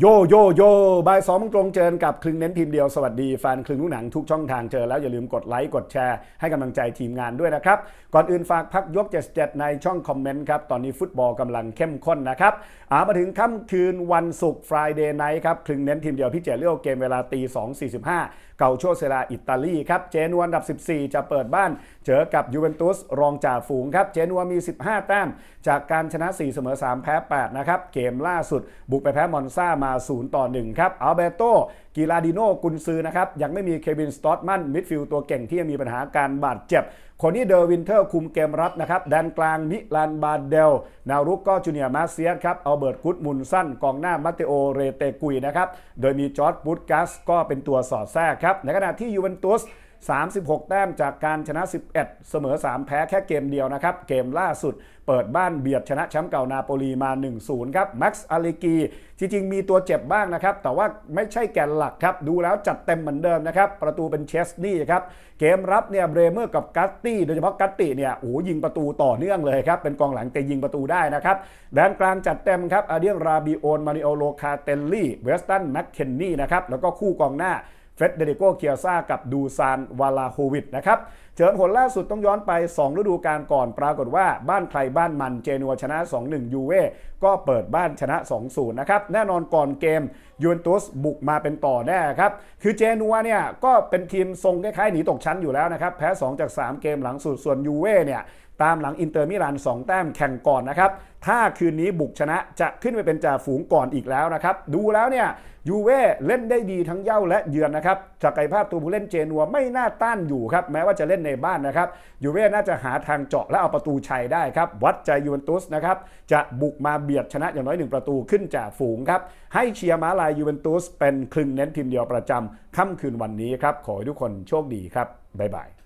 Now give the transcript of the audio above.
โยโยโยบายสองโมงตรงเจอกับคลึงเน้นทีมเดียวสวัสดีแฟนคลึงลูกหนังทุกช่องทางเจอแล้วอย่าลืมกดไลค์กดแชร์ให้กำลังใจทีมงานด้วยนะครับ ก่อนอื่นฝากพักยก 77 ในช่องคอมเมนต์ครับ ตอนนี้ฟุตบอลกำลังเข้มข้นนะครับอามาถึงค่ำคืนวันศุกร์ Friday Night ครับคลึงเน้นทีมเดียวพี่เจเลือกเกมเวลาตี 2.45 เกาโชเซราอิตาลีครับเจนัวอันดับ 14 จะเปิดบ้าน เจอกับยูเวนตุสรองจ่าฝูงครับเจนัวมี 15 แต้ม จากการชนะ 4 เสมอ 3 แพ้ 8 นะครับเกมล่าสุดบุกไปแพ้มอนซามา 0 ต่อ 1 ครับอัลเบโตกีลาดิโนกุนซือนะครับ ยังไม่มีเควินสตอตมันมิดฟิลด์ตัวเก่งที่ยังมีปัญหาการบาดเจ็บคนนี้เดอร์วินเทอร์คุมเกมรับนะครับแดนกลางมิลานบาเดลนารุกก็จูเนียร์มาเซียสครับเอาเบิร์ตกุดมุนสั้นกองหน้ามาเตโอเรเตกุยนะครับ โดยมีจอร์ดบุตกัสก็เป็นตัวสอดแทรกครับ ในขณะที่ยูเวนตุส 36 แต้มจากการชนะ 11 เสมอ 3 แพ้แค่เกมเดียวนะครับ เกมล่าสุดเปิดบ้านเบียดชนะแชมป์เก่านาโปลีมา 1-0 ครับแม็กซ์อาลิกีจริงๆ มีตัวเจ็บบ้างนะครับ แต่ว่าไม่ใช่แกนหลักครับ ดูแล้วจัดเต็มเหมือนเดิมนะครับ ประตูเป็นเชสนี่ครับ เกมรับเนี่ยเบรเมอร์กับกัตตี้ โดยเฉพาะกัตตี้เนี่ยโอ้ยิงประตูต่อเนื่องเลยครับ เป็นกองหลังแต่ยิงประตูได้นะครับแดนกลางจัดเต็มครับอาเดียงราบิโอนมาริโอโลคาเตลลี่เวสตันแมคเคนนี่นะครับแล้วก็คู่กองหน้า เฟรดเดริโกเคียซ่ากับดูซานวาลาโฮวิดนะครับเจอผลล่าสุดต้องย้อนไป 2 ฤดูกาลก่อน ปรากฏว่าบ้านใครบ้านมันเจนัวชนะ 2-1 ยูเว่ก็เปิดบ้านชนะ 2-0 นะครับ แน่นอนก่อนเกมยูเวนตุสบุกมาเป็นต่อแน่ครับ คือเจนัวเนี่ยก็เป็นทีมทรงคล้ายๆหนีตกชั้นอยู่แล้วนะครับ แพ้ 2 จาก 3 เกมหลังสุดส่วนยูเว่เนี่ย ตามหลังอินเตอร์มิลาน 2 แต้มแข่งก่อนนะครับ ถ้าคืนนี้บุกชนะจะขึ้นไปเป็นจ่าฝูงก่อนอีกแล้วนะครับ ดูแล้วเนี่ยยูเว่เล่นได้ดีทั้งเย้าและเยือนนะครับศักยภาพตัวผู้เล่นเจนัวไม่น่าต้านอยู่ครับ แม้ว่าจะเล่นในบ้านนะครับยูเว่น่าจะหาทางเจาะและเอาประตูชัยได้ครับ วัดใจยูเวนตุสนะครับ จะบุกมาเบียดชนะอย่างน้อยหนึ่งประตูขึ้นจ่าฝูงครับ ให้เชียร์ม้าลายยูเวนตุสเป็นคลึงเน้นทีมเดียวประจำค่ำคืนวันนี้ครับ ขอให้ทุกคนโชคดีครับบ๊ายบาย